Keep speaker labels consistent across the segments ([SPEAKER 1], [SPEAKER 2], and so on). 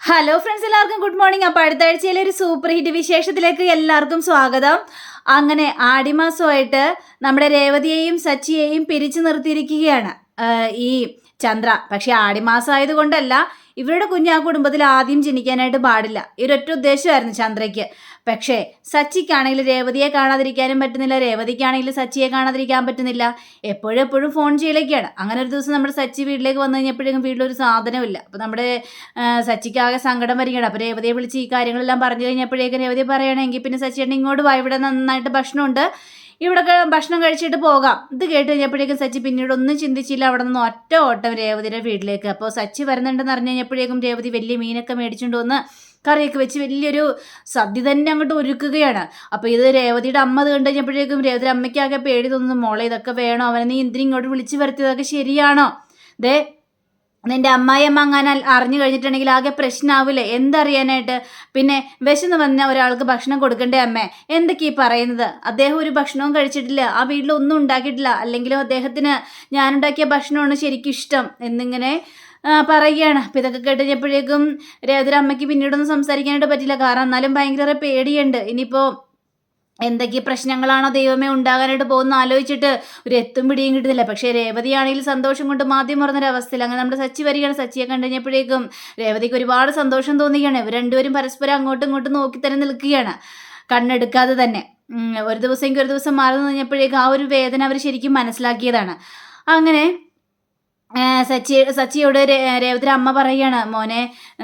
[SPEAKER 1] Hello friends എല്ലാവർക്കും good morning അപ്പോൾ അടുത്ത ആഴ്ചയിലെ ഒരു സൂപ്പർ ഹിറ്റ് വിശേഷത്തിലേക്ക് എല്ലാവർക്കും സ്വാഗതം. അങ്ങനെ ആടിമാസമായിട്ട് നമ്മുടെ രേവതിയെയും സച്ചിയെയും പിരിച്ചു നിർത്തിയിരിക്കുകയാണ്. ഈ ചന്ദ്ര. പക്ഷെ ആടിമാസം ആയതുകൊണ്ടല്ല ഇവരുടെ കുഞ്ഞ് കുടുംബത്തിൽ ആദ്യം ജനിക്കാനായിട്ട് പാടില്ല. ഇവരൊറ്റ ഉദ്ദേശമായിരുന്നു ചന്ദ്രയ്ക്ക്. പക്ഷേ സച്ചിക്കാണെങ്കിൽ രേവതിയെ കാണാതിരിക്കാനും പറ്റുന്നില്ല. രേവതിക്കാണെങ്കിൽ സച്ചിയെ കാണാതിരിക്കാൻ പറ്റുന്നില്ല. എപ്പോഴും എപ്പോഴും ഫോൺ ചെയ്യലേക്കാണ് അങ്ങനെ ഒരു ദിവസം നമ്മുടെ സച്ചി വീട്ടിലേക്ക് വന്നു കഴിഞ്ഞപ്പോഴേക്കും വീട്ടിലൊരു സാധനമില്ല അപ്പോൾ നമ്മുടെ സച്ചിക്കാകെ സച്ചിക്ക് സങ്കടം വരികയാണ്. അപ്പോൾ രേവതിയെ വിളിച്ച് ഈ കാര്യങ്ങളെല്ലാം പറഞ്ഞു കഴിഞ്ഞപ്പോഴേക്കും രേവതി പറയുകയാണെങ്കിൽ പിന്നെ സച്ചിയേട്ടൻ ഇങ്ങോട്ട് വാ. ഇവിടെ നന്നായിട്ട് ഭക്ഷണമുണ്ട്. ഇവിടെ ഭക്ഷണം കഴിച്ചിട്ട് പോകാം. ഇത് കേട്ട് കഴിഞ്ഞപ്പോഴേക്കും സച്ചി പിന്നീട് ഒന്നും ചിന്തിച്ചില്ല. അവിടെ നിന്ന് ഒറ്റ ഓട്ടം രേവതിയുടെ വീട്ടിലേക്ക്. അപ്പോൾ സച്ചി വരുന്നുണ്ടെന്ന് അറിഞ്ഞു കഴിഞ്ഞപ്പോഴേക്കും രേവതി വലിയ മീനൊക്കെ മേടിച്ചുകൊണ്ട് വന്ന് കറിയൊക്കെ വെച്ച് വലിയൊരു സദ്യ തന്നെ അങ്ങോട്ട് ഒരുക്കുകയാണ്. അപ്പോൾ ഇത് രേവതിയുടെ അമ്മ അത് കണ്ടു കഴിഞ്ഞപ്പോഴേക്കും രേവതിയുടെ അമ്മയ്ക്കാകെ പേടി തോന്നുന്നു മോളെ ഇതൊക്കെ വേണോ? അവനെ നീ എന്തിനും ഇങ്ങോട്ട് വിളിച്ച് വരുത്തിയതൊക്കെ ശരിയാണോ? ദേ നിന്റെ അമ്മായിയമ്മ അങ്ങനെ അറിഞ്ഞു കഴിഞ്ഞിട്ടുണ്ടെങ്കിൽ ആകെ പ്രശ്നമാവില്ലേ എന്തറിയാനായിട്ട്? പിന്നെ വിശന്ന് വന്ന ഒരാൾക്ക് ഭക്ഷണം കൊടുക്കണ്ടേ അമ്മേ? എന്തൊക്കെ ഈ പറയുന്നത്? അദ്ദേഹം ഒരു ഭക്ഷണവും കഴിച്ചിട്ടില്ല. ആ വീട്ടിൽ ഒന്നും ഉണ്ടാക്കിയിട്ടില്ല. അല്ലെങ്കിലും അദ്ദേഹത്തിന് ഞാനുണ്ടാക്കിയ ഭക്ഷണമാണ് ശരിക്കും ഇഷ്ടം. എന്നിങ്ങനെ പറയുകയാണ്. അപ്പം ഇതൊക്കെ കേട്ടുകഴിഞ്ഞപ്പോഴേക്കും രേവതിയുടെ അമ്മയ്ക്ക് പിന്നീടൊന്നും സംസാരിക്കാനായിട്ട് പറ്റില്ല. കാരണം എന്നാലും ഭയങ്കര പേടിയുണ്ട്. ഇനിയിപ്പോൾ എന്തൊക്കെ പ്രശ്നങ്ങളാണോ ദൈവമേ ഉണ്ടാകാനായിട്ട് പോകുന്ന ആലോചിച്ചിട്ട് ഒരു എത്തും പിടിയും കിട്ടുന്നില്ല. പക്ഷേ രേവതിയാണെങ്കിൽ സന്തോഷം കൊണ്ട് മാധ്യമം പറഞ്ഞൊരവസ്ഥയിൽ അങ്ങനെ നമ്മുടെ സച്ചി വരികയാണ്. സച്ചിയെ കണ്ടു കഴിഞ്ഞപ്പോഴേക്കും രേവതിക്ക് ഒരുപാട് സന്തോഷം തോന്നുകയാണ് ഇവർ രണ്ടുപേരും പരസ്പരം അങ്ങോട്ടും ഇങ്ങോട്ടും നോക്കി തന്നെ നിൽക്കുകയാണ്. കണ്ണെടുക്കാതെ തന്നെ. ഒരു ദിവസം ഒരു ദിവസം മാറി കഴിഞ്ഞപ്പോഴേക്കും ആ ഒരു വേദന അവർ ശരിക്കും മനസ്സിലാക്കിയതാണ്. അങ്ങനെ സച്ചി സച്ചിയോട് രേവതി അമ്മ പറയുകയാണ് മോനെ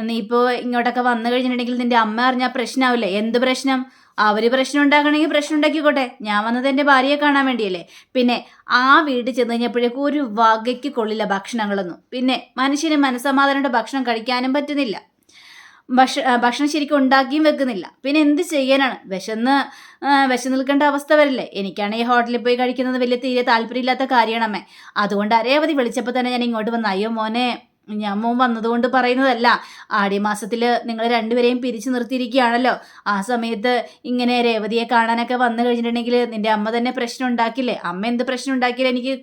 [SPEAKER 1] നീ ഇപ്പോൾ ഇങ്ങോട്ടൊക്കെ വന്നു കഴിഞ്ഞിട്ടുണ്ടെങ്കിൽ നിന്റെ അമ്മ അറിഞ്ഞാൽ പ്രശ്നമാവില്ലേ എന്ത് പ്രശ്നം? അവർ പ്രശ്നം ഉണ്ടാക്കണമെങ്കിൽ പ്രശ്നം ഉണ്ടാക്കിക്കോട്ടെ. ഞാൻ വന്നത് എന്റെ ഭാര്യയെ കാണാൻ വേണ്ടിയല്ലേ? പിന്നെ ആ വീട് ചെന്ന് കഴിഞ്ഞപ്പോഴേക്കും ഒരു വകയ്ക്ക് കൊള്ളില്ല ഭക്ഷണങ്ങളൊന്നും. പിന്നെ മനുഷ്യന് മനസ്സമാധാനമായിട്ട് ഭക്ഷണം കഴിക്കാനും പറ്റുന്നില്ല. ഭക്ഷ ഭക്ഷണം ശരിക്കും ഉണ്ടാക്കിയും വെക്കുന്നില്ല. പിന്നെ എന്ത് ചെയ്യാനാണ്? വിശന്ന് വിശ നിൽക്കേണ്ട അവസ്ഥ വരില്ലേ? ഈ ഹോട്ടലിൽ പോയി കഴിക്കുന്നത് വലിയ തീരെ താല്പര്യമില്ലാത്ത കാര്യമാണ് അമ്മേ. അതുകൊണ്ട് അരേവധി വിളിച്ചപ്പോൾ തന്നെ ഞാൻ ഇങ്ങോട്ട് വന്ന. അയ്യോ മോനെ ഞാൻ മോൻ വന്നതുകൊണ്ട് പറയുന്നതല്ല. ആടി മാസത്തിൽ നിങ്ങൾ രണ്ടുപേരെയും പിരിച്ചു നിർത്തിയിരിക്കുകയാണല്ലോ. ആ സമയത്ത് ഇങ്ങനെ രേവതിയെ കാണാനൊക്കെ വന്നു കഴിഞ്ഞിട്ടുണ്ടെങ്കിൽ നിന്റെ അമ്മ തന്നെ പ്രശ്നം ഉണ്ടാക്കില്ലേ? അമ്മ എന്ത് പ്രശ്നം ഉണ്ടാക്കിയാലും എനിക്ക്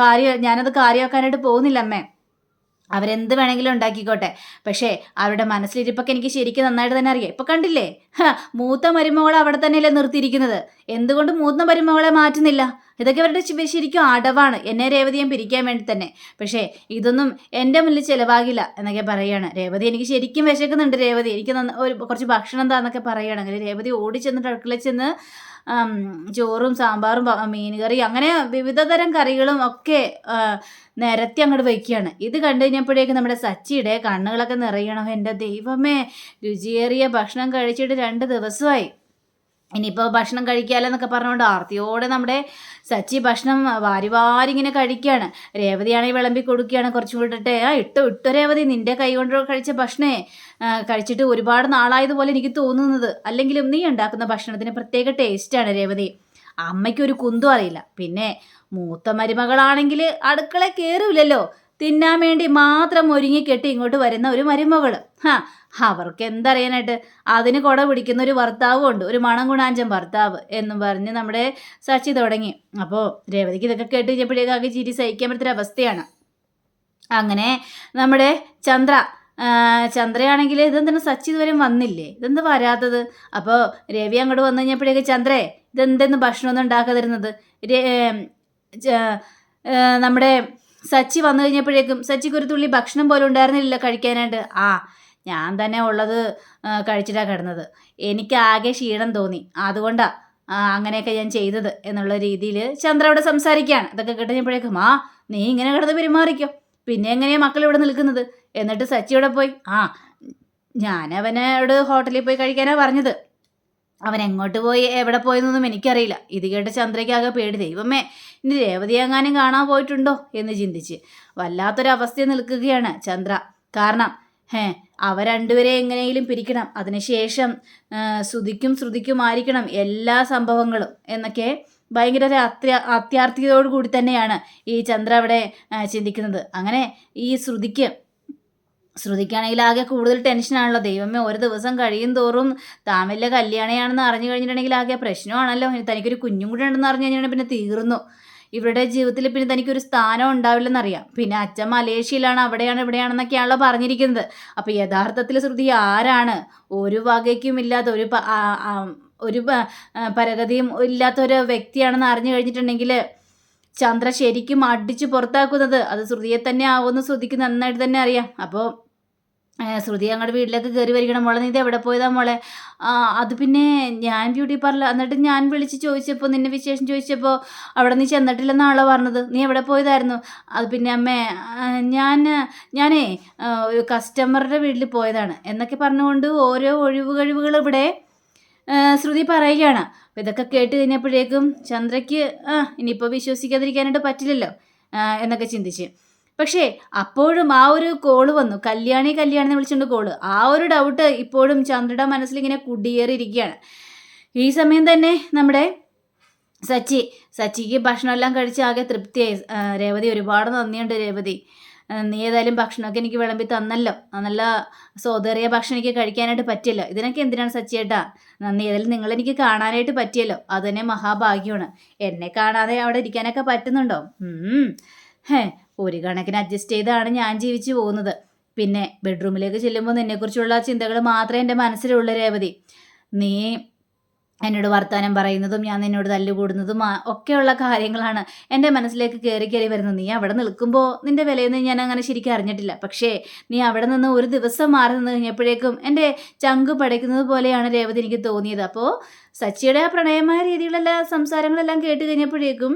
[SPEAKER 1] കാര്യം ഞാനത് കാര്യമാക്കാനായിട്ട് പോകുന്നില്ല അമ്മേ. അവരെന്ത് വേണമെങ്കിലും ഉണ്ടാക്കിക്കോട്ടെ. പക്ഷേ അവരുടെ മനസ്സിലിരിപ്പൊക്കെ എനിക്ക് ശരിക്കും നന്നായിട്ട് തന്നെ അറിയാം. ഇപ്പൊ കണ്ടില്ലേ? മൂത്ത മരുമകളെ അവിടെ തന്നെയല്ലേ നിർത്തിയിരിക്കുന്നത്. എന്തുകൊണ്ട് മൂത്ത മരുമകളെ മാറ്റുന്നില്ല? ഇതൊക്കെ അവരുടെ ശരിക്കും അടവാണ്. എന്നെ രേവതിയെ പിരിക്കാൻ വേണ്ടി തന്നെ. പക്ഷേ ഇതൊന്നും എന്റെ മുന്നിൽ ചിലവാകില്ല എന്നൊക്കെ പറയുകയാണ് രേവതി എനിക്ക് ശരിക്കും വിശക്കുന്നുണ്ട്. രേവതി എനിക്ക് ഒരു കുറച്ച് ഭക്ഷണം എന്താന്നൊക്കെ പറയുകയാണെങ്കിൽ രേവതി ഓടി ചെന്നിട്ട് അടുക്കളയിൽ ചെന്ന് ചോറും സാമ്പാറും മീൻ കറി അങ്ങനെ വിവിധ തരം കറികളും ഒക്കെ നിരത്തി അങ്ങോട്ട് വയ്ക്കുകയാണ് ഇത് കണ്ടു കഴിഞ്ഞപ്പോഴേക്കും നമ്മുടെ സച്ചിയുടെ കണ്ണുകളൊക്കെ നിറയണം? എന്റെ ദൈവമേ രുചിയേറിയ ഭക്ഷണം കഴിച്ചിട്ട് രണ്ട് ദിവസമായി. ഇനിയിപ്പോൾ ഭക്ഷണം കഴിക്കാലെന്നൊക്കെ പറഞ്ഞുകൊണ്ട് ആർത്തിയോടെ നമ്മുടെ സച്ചി ഭക്ഷണം വാരി വാരി ഇങ്ങനെ കഴിക്കുകയാണ് രേവതിയാണെങ്കിൽ വിളമ്പി കൊടുക്കുകയാണ് കുറച്ചും കൂടിട്ട് ആ ഇട്ടോ ഇട്ടോ രേവതി നിന്റെ കൈ കൊണ്ട് കഴിച്ച ഭക്ഷണേ കഴിച്ചിട്ട് ഒരുപാട് നാളായതുപോലെ എനിക്ക് തോന്നുന്നത്. അല്ലെങ്കിലും നീ ഉണ്ടാക്കുന്ന ഭക്ഷണത്തിന് പ്രത്യേക ടേസ്റ്റാണ് രേവതി. അമ്മയ്ക്ക് ഒരു കുന്തും അറിയില്ല. പിന്നെ മൂത്ത മരുമകളാണെങ്കിൽ അടുക്കള കയറൂലല്ലോ തിന്നാൻ വേണ്ടി മാത്രം ഒരുങ്ങി കെട്ടി ഇങ്ങോട്ട് വരുന്ന ഒരു മരുമകൾ ഹാ അവർക്ക് എന്തറിയാനായിട്ട്? അതിന് കുട പിടിക്കുന്ന ഒരു ഭർത്താവും ഉണ്ട്. ഒരു മണം ഗുണാഞ്ചൻ ഭർത്താവ് എന്നും പറഞ്ഞ് നമ്മുടെ സച്ചി തുടങ്ങി. അപ്പോൾ രേവതിക്ക് ഇതൊക്കെ കേട്ട് കഴിഞ്ഞപ്പോഴേക്കും ആകെ ചിരി സഹിക്കാൻ പറ്റുന്ന അവസ്ഥയാണ്. അങ്ങനെ നമ്മുടെ ചന്ദ്ര ചന്ദ്രയാണെങ്കിൽ ഇതെന്താണ് സച്ചി ഇതുവരെ വന്നില്ലേ? ഇതെന്ത് വരാത്തത്? അപ്പോൾ രവി അങ്ങോട്ട് വന്നു കഴിഞ്ഞപ്പോഴേക്ക് ചന്ദ്രേ ഇതെന്തെന്ന് ഭക്ഷണമൊന്നും ഉണ്ടാക്കാതിരുന്നത്? നമ്മുടെ സച്ചി വന്നു കഴിഞ്ഞപ്പോഴേക്കും സച്ചിക്ക് ഒരു തുള്ളി ഭക്ഷണം പോലും ഉണ്ടായിരുന്നില്ല കഴിക്കാനായിട്ട്. ആ ഞാൻ തന്നെ ഉള്ളത് കഴിച്ചിട്ടാണ് കിടന്നത്. എനിക്ക് ആകെ ക്ഷീണം തോന്നി. അതുകൊണ്ടാണ് അങ്ങനെയൊക്കെ ഞാൻ ചെയ്തത്. എന്നുള്ള രീതിയിൽ ചന്ദ്ര അവിടെ സംസാരിക്കുകയാണ്. ഇതൊക്കെ കിട്ടുമ്പോഴേക്കും ആ നീ ഇങ്ങനെ കിടന്ന് പെരുമാറിക്കോ. പിന്നെ എങ്ങനെയാണ് മക്കൾ ഇവിടെ നിൽക്കുന്നത്? എന്നിട്ട് സച്ചി ഇവിടെ പോയി ആ ഞാൻ അവനോട് ഹോട്ടലിൽ പോയി കഴിക്കാനാണ് പറഞ്ഞത്. അവൻ എങ്ങോട്ട് പോയി എവിടെ പോയെന്നൊന്നും എനിക്കറിയില്ല. ഇത് കേട്ട് ചന്ദ്രയ്ക്കാകെ പേടി. ദൈവമേ ഇനി രേവതി എങ്ങാനും കാണാൻ പോയിട്ടുണ്ടോ എന്ന് ചിന്തിച്ച് വല്ലാത്തൊരവസ്ഥയിൽ നിൽക്കുകയാണ് ചന്ദ്ര. കാരണം ഹേ അവ രണ്ടുപേരെ എങ്ങനെയെങ്കിലും പിരിക്കണം. അതിനുശേഷം ശ്രുതിക്കും ശ്രുതിക്കും ആയിരിക്കണം എല്ലാ സംഭവങ്ങളും എന്നൊക്കെ ഭയങ്കര ഒരു അത്യ കൂടി തന്നെയാണ് ഈ ചന്ദ്ര അവിടെ ചിന്തിക്കുന്നത്. അങ്ങനെ ഈ ശ്രുതിക്ക് ശ്രുതിക്കാണെങ്കിൽ ആകെ കൂടുതൽ ടെൻഷനാണല്ലോ ദൈവമേ ഒരു ദിവസം കഴിയും തോറും താൻ വലിയ കല്യാണയാണെന്ന് അറിഞ്ഞു കഴിഞ്ഞിട്ടുണ്ടെങ്കിൽ ആകെ പ്രശ്നമാണല്ലോ. തനിക്കൊരു കുഞ്ഞും കൂടെ ഉണ്ടെന്ന് അറിഞ്ഞു കഴിഞ്ഞിട്ടുണ്ടെങ്കിൽ പിന്നെ തീർന്നു. ഇവരുടെ ജീവിതത്തിൽ പിന്നെ തനിക്കൊരു സ്ഥാനം ഉണ്ടാവില്ലെന്നറിയാം. പിന്നെ അച്ഛൻ മലേഷ്യയിലാണ് അവിടെയാണ് ഇവിടെയാണെന്നൊക്കെയാണല്ലോ പറഞ്ഞിരിക്കുന്നത്. അപ്പോൾ യഥാർത്ഥത്തിൽ ശ്രുതി ആരാണ്? ഒരു വകയ്ക്കും ഇല്ലാത്ത ഒരു ഒരു പരഗതിയും ഇല്ലാത്ത ഒരു വ്യക്തിയാണെന്ന് അറിഞ്ഞു കഴിഞ്ഞിട്ടുണ്ടെങ്കിൽ ചന്ദ്ര ശരിക്കും അടിച്ച് പുറത്താക്കുന്നത് അത് ശ്രുതിയെ തന്നെ ആവുമെന്ന് ശ്രുതിക്ക് നന്നായിട്ട് തന്നെ അറിയാം. അപ്പോൾ ശ്രുതി അങ്ങോട്ട് വീട്ടിലേക്ക് കയറി വരികണം മോളെ നീ ഇത് എവിടെ പോയതാ മോളെ? അത് പിന്നെ ഞാൻ ബ്യൂട്ടി പാർലർ എന്നിട്ട് ഞാൻ വിളിച്ച് ചോദിച്ചപ്പോൾ നിന്നെ വിശേഷം ചോദിച്ചപ്പോൾ അവിടെ നീ ചെന്നിട്ടില്ലെന്നാണല്ലോ പറഞ്ഞത്. നീ എവിടെ പോയതായിരുന്നു? അത് പിന്നെ അമ്മേ ഞാൻ ഞാനേ ഒരു കസ്റ്റമറുടെ വീട്ടിൽ പോയതാണ്. എന്നൊക്കെ പറഞ്ഞുകൊണ്ട് ഓരോ ഒഴിവ് കഴിവുകൾ ഇവിടെ ശ്രുതി പറയുകയാണ്. അപ്പോൾ ഇതൊക്കെ കേട്ട് കഴിഞ്ഞപ്പോഴേക്കും ചന്ദ്രയ്ക്ക് ഇനിയിപ്പോൾ വിശ്വസിക്കാതിരിക്കാനായിട്ട് പറ്റില്ലല്ലോ എന്നൊക്കെ ചിന്തിച്ച്. പക്ഷേ അപ്പോഴും ആ ഒരു കോൾ വന്നു. കല്യാണി കല്യാണി എന്ന് വിളിച്ചുകൊണ്ട് കോൾ ആ ഒരു ഡൗട്ട് ഇപ്പോഴും ചന്ദ്രയുടെ മനസ്സിൽ ഇങ്ങനെ കുടിയേറിയിരിക്കുകയാണ്. ഈ സമയം തന്നെ നമ്മുടെ സച്ചി സച്ചിക്ക് ഭക്ഷണമെല്ലാം കഴിച്ച് ആകെ തൃപ്തിയായി. രേവതി ഒരുപാട് നന്ദിയുണ്ട് രേവതി. നീ ഏതായാലും ഭക്ഷണമൊക്കെ എനിക്ക് വിളമ്പി തന്നല്ലോ. നല്ല സോതേറിയ ഭക്ഷണം എനിക്ക് കഴിക്കാനായിട്ട് പറ്റിയല്ലോ. ഇതിനൊക്കെ എന്തിനാണ് സച്ചിയേട്ടാ നന്ദി ഏതായാലും നിങ്ങളെനിക്ക് കാണാനായിട്ട് പറ്റിയല്ലോ. അത് തന്നെ മഹാഭാഗ്യമാണ്. എന്നെ കാണാതെ അവിടെ ഇരിക്കാനൊക്കെ പറ്റുന്നുണ്ടോ. ഹേ ഒരു കണക്കിന് അഡ്ജസ്റ്റ് ചെയ്താണ് ഞാൻ ജീവിച്ചു പോകുന്നത്. പിന്നെ ബെഡ്റൂമിലേക്ക് ചെല്ലുമ്പോൾ നിന്നെക്കുറിച്ചുള്ള ചിന്തകൾ മാത്രമേ എന്റെ മനസ്സിലുള്ള രേവതി. നീ എന്നോട് വർത്തമാനം പറയുന്നതും ഞാൻ നിന്നോട് തല്ലുകൂടുന്നതും ഒക്കെയുള്ള കാര്യങ്ങളാണ് എന്റെ മനസ്സിലേക്ക് കയറി കയറി വരുന്നത്. നീ അവിടെ നിൽക്കുമ്പോൾ നിന്റെ വിലയൊന്നും ഞാൻ അങ്ങനെ ശരിക്കും അറിഞ്ഞിട്ടില്ല. പക്ഷേ നീ അവിടെ നിന്ന് ഒരു ദിവസം മാറി നിന്ന് കഴിഞ്ഞപ്പോഴേക്കും എന്റെ ചങ്ക് പടയ്ക്കുന്നത് പോലെയാണ് രേവതി എനിക്ക് തോന്നിയത്. അപ്പോൾ സച്ചിയുടെ ആ പ്രണയമായ രീതിയിലുള്ള സംസാരങ്ങളെല്ലാം കേട്ട് കഴിഞ്ഞപ്പോഴേക്കും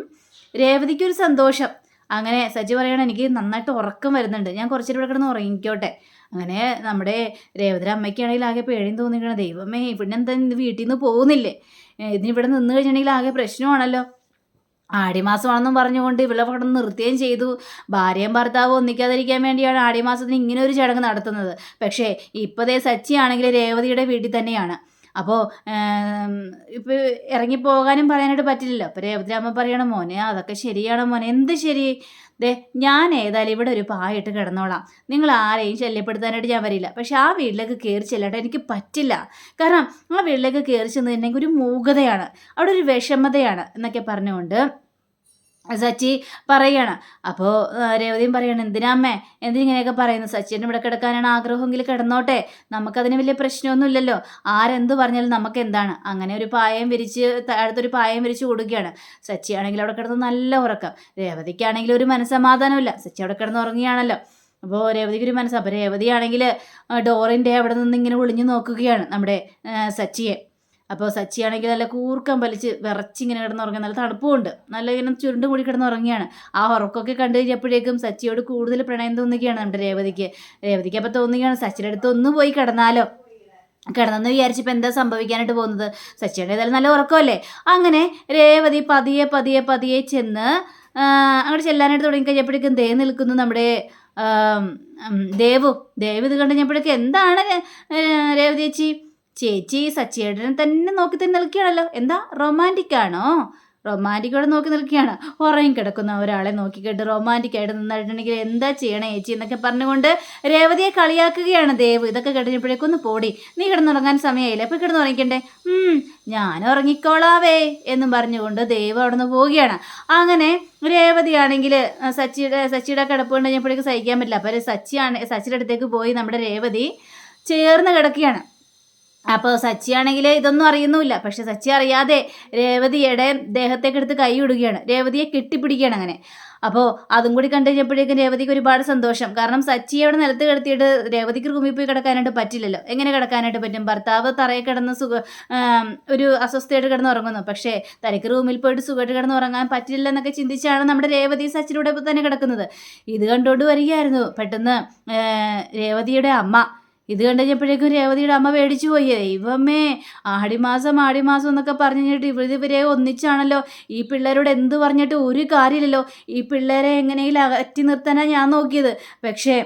[SPEAKER 1] രേവതിക്കൊരു സന്തോഷം. അങ്ങനെ സജി പറയണം എനിക്ക് നന്നായിട്ട് ഉറക്കം വരുന്നുണ്ട്. ഞാൻ കുറച്ചേരം ഇവിടെ കിടന്ന് ഉറങ്ങിക്കോട്ടെ. അങ്ങനെ നമ്മുടെ രേവതിയുടെ അമ്മയ്ക്കാണെങ്കിൽ ആകെ പേടിയും തോന്നിക്കണം ദൈവമേ ഇവിടെ എന്താ വീട്ടിൽ നിന്ന് പോകുന്നില്ലേ? ഇതിനിവിടെ നിന്ന് കഴിഞ്ഞിട്ടുണ്ടെങ്കിൽ ആകെ പ്രശ്നമാണല്ലോ. ആടിമാസമാണെന്നും പറഞ്ഞുകൊണ്ട് ഇവിടെ പടം നിർത്തുകയും ചെയ്തു. ഭാര്യയും ഭർത്താവും ഒന്നിക്കാതിരിക്കാൻ വേണ്ടിയാണ് ആടിമാസത്തിന് ഇങ്ങനെ ഒരു ചടങ്ങ് നടത്തുന്നത്. പക്ഷേ ഇപ്പോഴേ സച്ചിയാണെങ്കിൽ രേവതിയുടെ വീട്ടിൽ തന്നെയാണ്. അപ്പോൾ ഇപ്പോൾ ഇറങ്ങിപ്പോകാനും പറയാനായിട്ട് പറ്റില്ലല്ലോ. അപ്പോൾ രേവതി അമ്മ പറയണം മോനെ അതൊക്കെ ശരിയാണ് മോനെ. എന്ത് ശരി? ദേ ഞാൻ ഏതായാലും ഇവിടെ ഒരു പായിട്ട് കിടന്നോളാം. നിങ്ങൾ ആരെയും ശല്യപ്പെടുത്താനായിട്ട് ഞാൻ വരില്ല. പക്ഷെ ആ വീട്ടിലേക്ക് കയറി ചെല്ലട്ടെ എനിക്ക് പറ്റില്ല. കാരണം ആ വീട്ടിലേക്ക് കയറി ചെന്നിട്ടുണ്ടെങ്കിൽ ഒരു മൂകതയാണ്. അവിടെ ഒരു വിഷമതയാണ് എന്നൊക്കെ പറഞ്ഞുകൊണ്ട് സച്ചി പറയാണ്. അപ്പോൾ രേവതിയും പറയാണ് എന്തിനാമ്മേ എന്തിനിങ്ങനെയൊക്കെ പറയുന്നു? സച്ചിന് ഇവിടെ കിടക്കാനാണ് ആഗ്രഹമെങ്കിൽ കിടന്നോട്ടെ. നമുക്കതിന് വലിയ പ്രശ്നമൊന്നുമില്ലല്ലോ. ആരെന്ത് പറഞ്ഞാലും നമുക്ക് എന്താണ് അങ്ങനെ ഒരു പായം വിരിച്ച് താഴത്തൊരു പായം വിരിച്ച് കൊടുക്കുകയാണ് സച്ചി ആണെങ്കിൽ അവിടെ കിടന്ന് നല്ല ഉറക്കം. രേവതിക്കാണെങ്കിൽ ഒരു മനസ്സമാധാനമില്ല സച്ചി അവിടെ കിടന്ന് ഉറങ്ങിയാണല്ലോ അപ്പോൾ രേവതിക്ക് ഒരു മനസ്സ്. അപ്പോൾ രേവതിയാണെങ്കിൽ ഡോറിന്റെ അവിടെ നിന്ന് ഇങ്ങനെ ഒളിഞ്ഞു നോക്കുകയാണ് നമ്മുടെ സച്ചിയെ. അപ്പോൾ സച്ചിയാണെങ്കിൽ നല്ല കൂർക്കം വലിച്ച് വിറച്ചിങ്ങനെ കിടന്നുറങ്ങി നല്ല തണുപ്പുമുണ്ട്. നല്ല ഇങ്ങനെ ചുരുണ്ട് കൂടി കിടന്നുറങ്ങിയാണ്. ആ ഉറക്കമൊക്കെ കണ്ടു കഴിഞ്ഞപ്പോഴേക്കും സച്ചിയോട് കൂടുതൽ പ്രണയം തോന്നുകയാണ് നമ്മുടെ രേവതിക്ക്. രേവതിക്ക് അപ്പോൾ തോന്നുകയാണ് സച്ചിയുടെ അടുത്ത് ഒന്ന് പോയി കിടന്നാലോ? കിടന്നെന്ന് വിചാരിച്ചപ്പോൾ എന്താ സംഭവിക്കാനായിട്ട് പോകുന്നത്? സച്ചിയുടെ ഏതായാലും നല്ല ഉറക്കമല്ലേ? അങ്ങനെ രേവതി പതിയെ പതിയെ പതിയെ ചെന്ന് അങ്ങോട്ട് ചെല്ലാനായിട്ട് തുടങ്ങിക്കഴിഞ്ഞപ്പോഴേക്കും ദേ നിൽക്കുന്നു നമ്മുടെ ദേവു. ദേവ് ഇത് കണ്ടു കഴിഞ്ഞപ്പോഴേക്കും എന്താണ് രേവതി ചേച്ചി? ചേച്ചി സച്ചിയേട്ടനെ തന്നെ നോക്കി തന്നെ നിൽക്കുകയാണല്ലോ. എന്താ? റൊമാന്റിക് ആണോ? റൊമാന്റിക്കോടെ നോക്കി നിൽക്കുകയാണ്. ഉറങ്ങി കിടക്കുന്ന. ഒരാളെ നോക്കിക്കിട്ട് റൊമാന്റിക് ആയിട്ട് നിന്നിട്ടുണ്ടെങ്കിൽ എന്താ ചെയ്യണേ ചേച്ചി എന്നൊക്കെ പറഞ്ഞുകൊണ്ട് രേവതിയെ കളിയാക്കുകയാണ്. ദേവ് ഇതൊക്കെ കഴിഞ്ഞപ്പോഴേക്കൊന്ന് പോടി. നീ കിടന്നുറങ്ങാൻ സമയമായില്ലേ അപ്പോൾ കിടന്ന് ഉറങ്ങിക്കണ്ടേ ഞാൻ ഉറങ്ങിക്കോളാവേ എന്നും പറഞ്ഞുകൊണ്ട് ദേവ് അവിടെ നിന്ന് പോവുകയാണ്. അങ്ങനെ രേവതിയാണെങ്കിൽ സച്ചിയുടെ സച്ചിയുടെ കിടപ്പ് കൊണ്ട് കഴിഞ്ഞപ്പോഴേക്കും സഹിക്കാൻ പറ്റില്ല. അപ്പോൾ സച്ചിയാണ് സച്ചിയുടെ അടുത്തേക്ക് പോയി നമ്മുടെ രേവതി ചേർന്ന് കിടക്കുകയാണ്. അപ്പോൾ സച്ചിയാണെങ്കിൽ ഇതൊന്നും അറിയുന്നുമില്ല. പക്ഷെ സച്ചി അറിയാതെ രേവതിയുടെ ദേഹത്തേക്കെടുത്ത് കൈ ഇടുകയാണ്. രേവതിയെ കെട്ടിപ്പിടിക്കുകയാണ് അങ്ങനെ. അപ്പോൾ അതും കൂടി കണ്ടു കഴിഞ്ഞപ്പോഴേക്കും രേവതിക്ക് ഒരുപാട് സന്തോഷം. കാരണം സച്ചിയെ അവിടെ നിലത്ത് കിടത്തിയിട്ട് രേവതിക്ക് റൂമിൽ പോയി കിടക്കാനായിട്ട് പറ്റില്ലല്ലോ. എങ്ങനെ കിടക്കാനായിട്ട് പറ്റും? ഭർത്താവ് തറയിൽ കിടന്ന് സുഖ ഒരു അസ്വസ്ഥയായിട്ട് കിടന്ന് ഉറങ്ങുന്നു പക്ഷേ തനിക്ക് റൂമിൽ പോയിട്ട് സുഖമായിട്ട് കിടന്ന് ഉറങ്ങാൻ പറ്റില്ല എന്നൊക്കെ ചിന്തിച്ചാണ് നമ്മുടെ രേവതി സച്ചിലൂടെ തന്നെ കിടക്കുന്നത്. ഇത് കണ്ടുകൊണ്ട് വരികയായിരുന്നു. പെട്ടെന്ന് രേവതിയുടെ അമ്മ ഇത് കണ്ടുകഴിഞ്ഞപ്പോഴേക്കും രേവതിയുടെ അമ്മ പേടിച്ചു പോയി. ദൈവമേ ആടിമാസം ആടിമാസം എന്നൊക്കെ പറഞ്ഞു കഴിഞ്ഞിട്ട് ഇവർ ഒന്നിച്ചാണല്ലോ. ഈ പിള്ളേരോട് എന്ത് പറഞ്ഞിട്ട് ഒരു കാര്യമില്ലല്ലോ. ഈ പിള്ളേരെ എങ്ങനെയെങ്കിലും അകറ്റി നിർത്താനാണ് ഞാൻ നോക്കിയത്. പക്ഷേ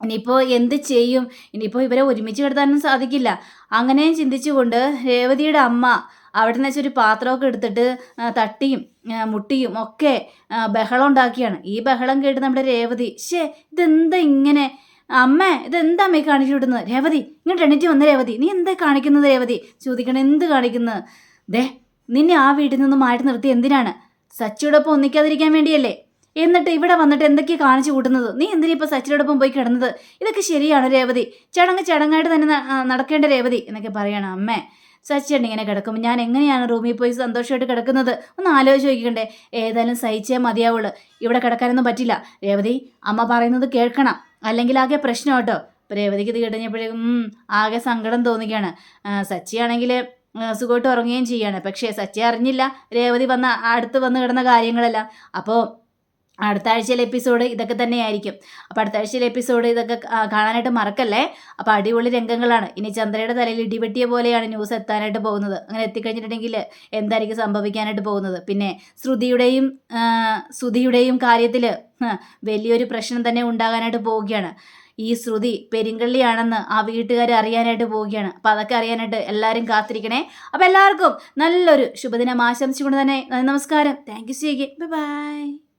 [SPEAKER 1] ഇനിയിപ്പോൾ എന്ത് ചെയ്യും? ഇനിയിപ്പോൾ ഇവരെ ഒരുമിച്ച് കിടത്താനൊന്നും സാധിക്കില്ല. അങ്ങനെയും ചിന്തിച്ചുകൊണ്ട് രേവതിയുടെ അമ്മ അവിടെ നിന്ന് വെച്ചൊരു പാത്രമൊക്കെ എടുത്തിട്ട് തട്ടിയും മുട്ടിയും ഒക്കെ ബഹളം ഉണ്ടാക്കിയാണ്. ഈ ബഹളം കേട്ട് നമ്മുടെ രേവതി ശേ ഇതെന്താ ഇങ്ങനെ? അമ്മ ഇതെന്താ അമ്മയെ കാണിച്ചു വിടുന്നത്? രേവതി ഇങ്ങോട്ട് എണീറ്റ് വന്ന രേവതി. നീ എന്താ കാണിക്കുന്നത് രേവതി? ചോദിക്കണം എന്ത് കാണിക്കുന്നത് ദേ നിന്നെ ആ വീട്ടിൽ നിന്ന് മാറ്റി നിർത്തി എന്തിനാണ്? സച്ചിയോടൊപ്പം ഒന്നിക്കാതിരിക്കാൻ വേണ്ടിയല്ലേ? എന്നിട്ട് ഇവിടെ വന്നിട്ട് എന്തൊക്കെയാണ് കാണിച്ചു കൂട്ടുന്നത്? നീ എന്തിനാ ഇപ്പൊ സച്ചിനോടൊപ്പം പോയി കിടന്നത്? ഇതൊക്കെ ശരിയാണ് രേവതി. ചടങ്ങ് ചടങ്ങായിട്ട് തന്നെ നടക്കേണ്ട രേവതി എന്നൊക്കെ പറയണം അമ്മേ. സച്ചിയേട്ടൻ ഇങ്ങനെ കിടക്കും. ഞാൻ എങ്ങനെയാണ് റൂമിൽ പോയി സന്തോഷമായിട്ട് കിടക്കുന്നത്? ഒന്ന് ആലോചിച്ച് നോക്കിക്കണ്ടേ. ഏതായാലും സഹിച്ചേ മതിയാവുള്ളൂ. ഇവിടെ കിടക്കാനൊന്നും പറ്റില്ല. രേവതി അമ്മ പറയുന്നത് കേൾക്കണം. അല്ലെങ്കിൽ ആകെ പ്രശ്നം കേട്ടോ രേവതിക്ക് ഇത് കിടഞ്ഞപ്പോഴേക്കും ആകെ സങ്കടം തോന്നുകയാണ് സച്ചിയാണെങ്കിൽ സുഖമായിട്ട് ഉറങ്ങുകയും ചെയ്യാണ്. പക്ഷേ സച്ചി അറിഞ്ഞില്ല രേവതി വന്ന അടുത്ത് വന്ന് കിടന്ന കാര്യങ്ങളെല്ലാം. അപ്പോൾ അടുത്ത ആഴ്ചയിലെ എപ്പിസോഡ് ഇതൊക്കെ തന്നെയായിരിക്കും. അപ്പോൾ അടുത്ത ആഴ്ചയിലെ എപ്പിസോഡ് ഇതൊക്കെ കാണാനായിട്ട് മറക്കല്ലേ? അപ്പോൾ അടിപൊളി രംഗങ്ങളാണ്. ഇനി ചന്ദ്രയുടെ തലയിൽ ഇടിവെട്ടിയ പോലെയാണ് ന്യൂസ് എത്താനായിട്ട് പോകുന്നത്. അങ്ങനെ എത്തിക്കഴിഞ്ഞിട്ടുണ്ടെങ്കിൽ എന്തായിരിക്കും സംഭവിക്കാനായിട്ട് പോകുന്നത്? പിന്നെ ശ്രുതിയുടെയും ശ്രുതിയുടെയും കാര്യത്തിൽ വലിയൊരു പ്രശ്നം തന്നെ ഉണ്ടാകാനായിട്ട് പോവുകയാണ്. ഈ ശ്രുതി പെരിങ്കള്ളിയാണെന്ന് ആ വീട്ടുകാർ അറിയാനായിട്ട് പോവുകയാണ്. അപ്പോൾ അതൊക്കെ അറിയാനായിട്ട് എല്ലാവരും കാത്തിരിക്കണേ. അപ്പോൾ എല്ലാവർക്കും നല്ലൊരു ശുഭദിനം ആശംസിച്ചുകൊണ്ട് തന്നെ നമസ്കാരം. Thank you C by